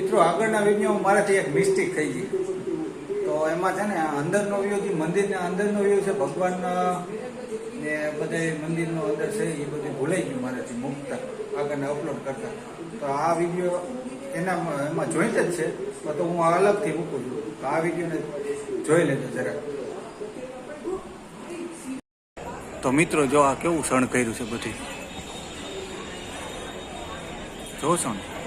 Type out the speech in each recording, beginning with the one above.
મિત્રો, આગળના વિડીયોમાં મારાથી એક મિસ્ટેક થઈ ગઈ. તો એમાં છે ને અંદરનો વ્યૂ જે મંદિરના અંદરનો વ્યૂ છે, ભગવાનના ને બધા મંદિરનો અંદર છે, એ બધું ભૂલાઈ ગયું મારાથી મૂકતા, આગળના અપલોડ કરતા. તો આ વીડિયો એના એમાં જોઈન્ટ જ છે, તો હું અલગથી મૂકું છું. તો આ વિડીયોને જોઈ લેજો જરા તો મિત્રો, જો આ કેવું સણ કર્યું છે બધી? જો શણ.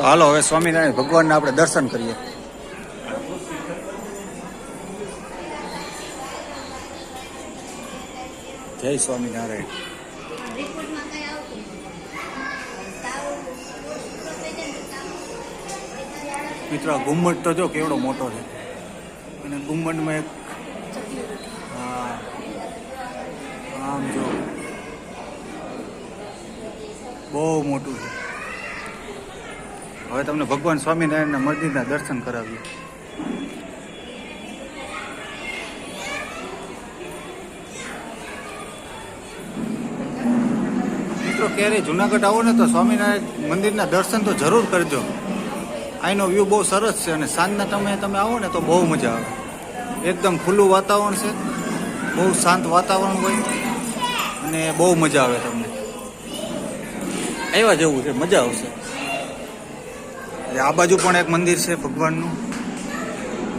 તો હાલો, હવે સ્વામિનારાયણ ભગવાનના આપણે દર્શન કરીએ. જય સ્વામિનારાયણ. મિત્રો, આ ગુમ્મટ તો જો કેવડો મોટો છે. અને ગુમ્મટમાં એક આમ જો. બહુ મોટું છે. હવે તમને ભગવાન સ્વામિનારાયણના મંદિરના દર્શન કરાવીએ. મિત્રો, ક્યારેય જુનાગઢ આવો ને તો સ્વામિનારાયણ મંદિરના દર્શન તો જરૂર કરજો. અહીંનો વ્યૂ બહુ સરસ છે અને સાંજના તમે તમે આવો ને તો બહુ મજા આવે. એકદમ ખુલ્લું વાતાવરણ છે. બહુ શાંત વાતાવરણ હોય અને બહુ મજા આવે તમને. આવ્યા જેવું છે, મજા આવશે. એટલે આ બાજુ પણ એક મંદિર છે ભગવાનનું.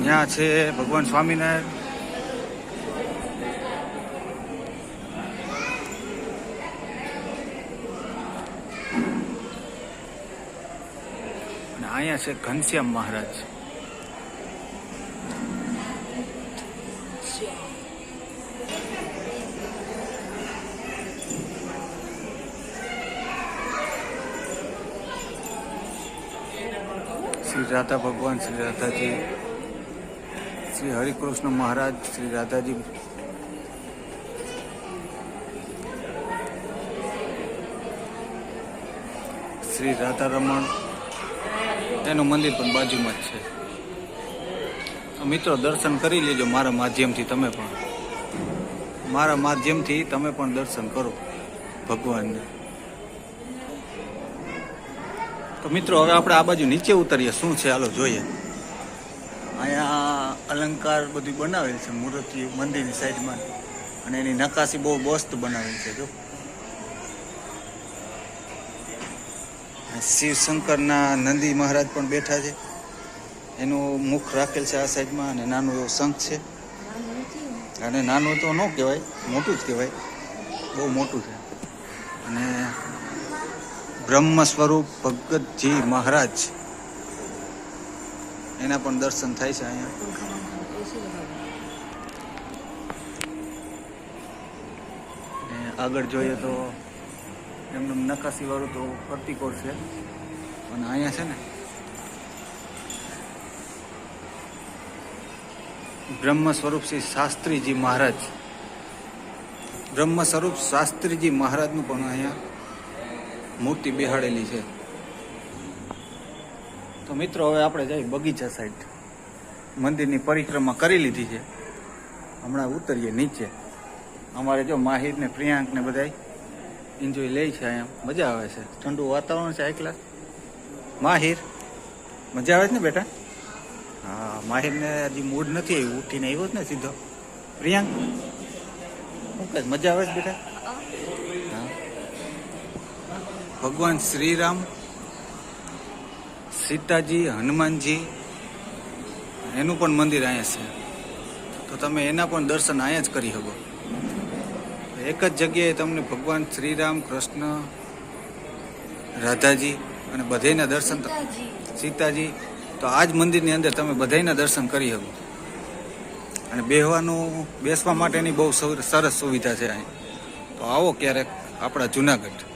ત્યાં છે ભગવાન સ્વામિનારાયણ. અહીંયા છે ઘનશ્યામ મહારાજ. શ્રી રાધા ભગવાન, શ્રી રાધાજી, શ્રી હરિકૃષ્ણ મહારાજ, શ્રી રાધાજી. શ્રી રાધારમણ, એનું મંદિર પણ બાજુમાં જ છે. મિત્રો, દર્શન કરી લેજો મારા માધ્યમથી તમે પણ. મારા માધ્યમથી તમે પણ દર્શન કરો ભગવાનને. તો મિત્રો, હવે આપણે આ બાજુ નીચે ઉતરીએ. શું છે? હાલો, જોઈએ. અહીંયા અલંકાર બધું બનાવેલ છે, મૂર્તિ મંદિરની સાઈડમાં. અને એની નકાશી બહુ મસ્ત બનાવેલ છે, જો. શિવશંકરના નંદી મહારાજ પણ બેઠા છે. એનું મુખ રાખેલ છે આ સાઈડમાં અને નાનું એવો શંખ છે. અને નાનું તો ન કહેવાય, મોટું જ કહેવાય. બહુ મોટું છે. અને બ્રહ્મ સ્વરૂપ ભગતજી મહારાજ. એના પણ દર્શન થાય છે અહીંયા. આગળ જોઈએ તો એમનું નકાશી વાળું તો પ્રતિકોળ છે. અને અહીંયા છે ને, બ્રહ્મ સ્વરૂપ શ્રી શાસ્ત્રીજી મહારાજ. બ્રહ્મ સ્વરૂપ શાસ્ત્રીજી મહારાજનું પણ અહીંયા મૂર્તિ બેહાડેલી છે. તો મિત્રો, હવે આપણે જઈ બગીચા સાઈડ મંદિરની પરિક્રમા કરી લીધી છે. હમણાં ઉતરીએ નીચે. અમારે જો માહિર ને પ્રિયાંક ને બધાય એન્જોય લે છે અહીંયા. મજા આવે છે. ઠંડુ વાતાવરણ છે એકલા. માહિર, મજા આવે છે ને બેટા? હા, માહિરને હજી મૂડ નથી આવ્યું. ઉઠીને આવ્યો જ ને સીધો. પ્રિયાંક મજા આવે છે બેટા? ભગવાન શ્રીરામ સીતાજી હનુમાનજી એનું પણ મંદિર અહીંયા છે. તો તમે એના પણ દર્શન અહીંયા જ કરી શકો. એક જ જગ્યાએ તમને ભગવાન શ્રીરામ કૃષ્ણ રાધાજી અને બધાના દર્શન સીતાજી. તો આ જ મંદિરની અંદર તમે બધાના દર્શન કરી શકો. અને બેહવાનું બેસવા માટેની બહુ સરસ સુવિધા છે અહીં. તો આવો ક્યારેક આપણા જુનાગઢ.